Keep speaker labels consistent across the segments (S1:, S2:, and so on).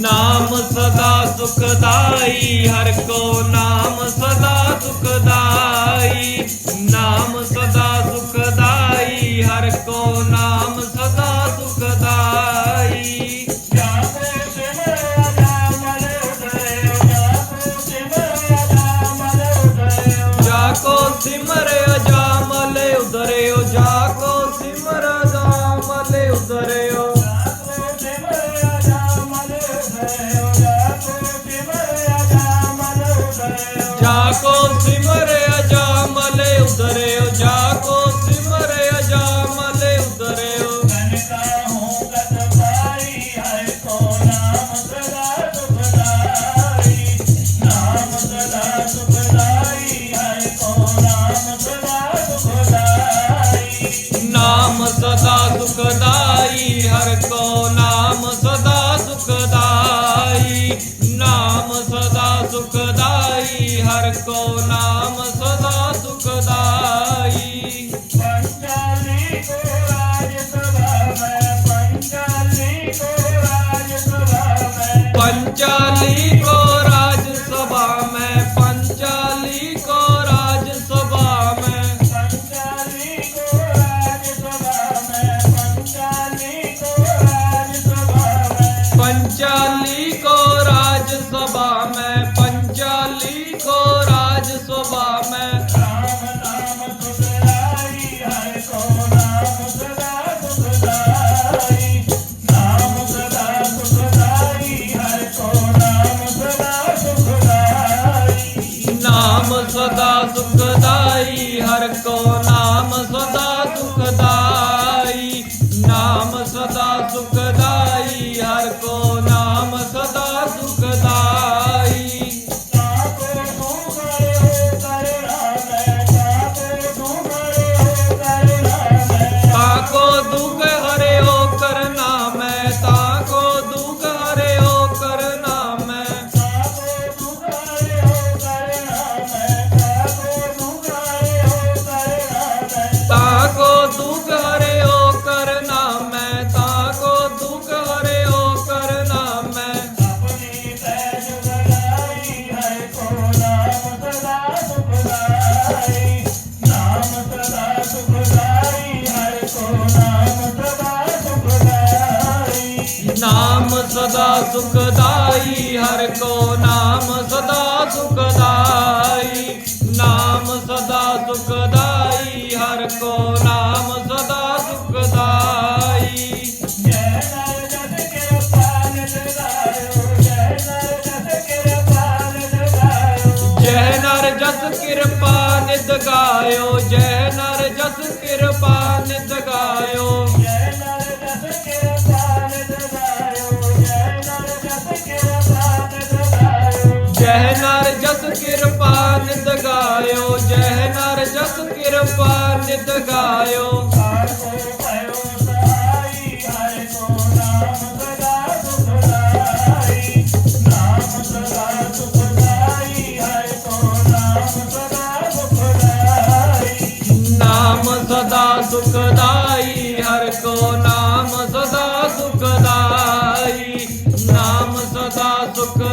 S1: नाम सदा सुखदाई हर को नाम सदा सुखदाई। नाम सदा सुखदाई हर को नाम सदा सुखदाई।
S2: जाको
S1: सिमर पंचाली को पंचाली को राज्यसभा में पंचाली को राज्यसभा में।
S2: पंचाली को
S1: पंचाली सदा सुखदायी नाम सदा सुखदाई हर को नाम सदा सुखदाई। नाम सदा सुखदाई हर को नाम सदा सुखदाई। जय नर जस कृपा निद गायो जय उपार्जित गायो नाम सदा सुखदाई हर को नाम सदा सुखदाई नाम सदा सुख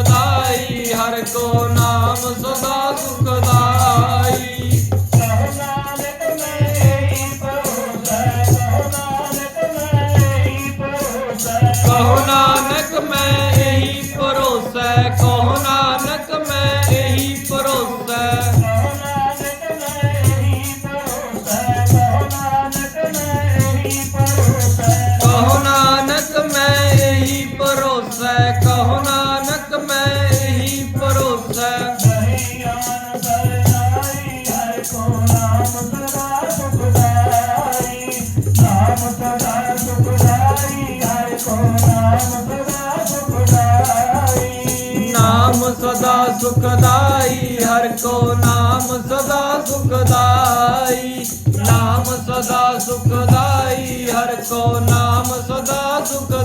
S1: नाम सदा सुखदाई, हर को नाम सदा सुखदाई। नाम सदा सुखदाई, हर को नाम सदा सुख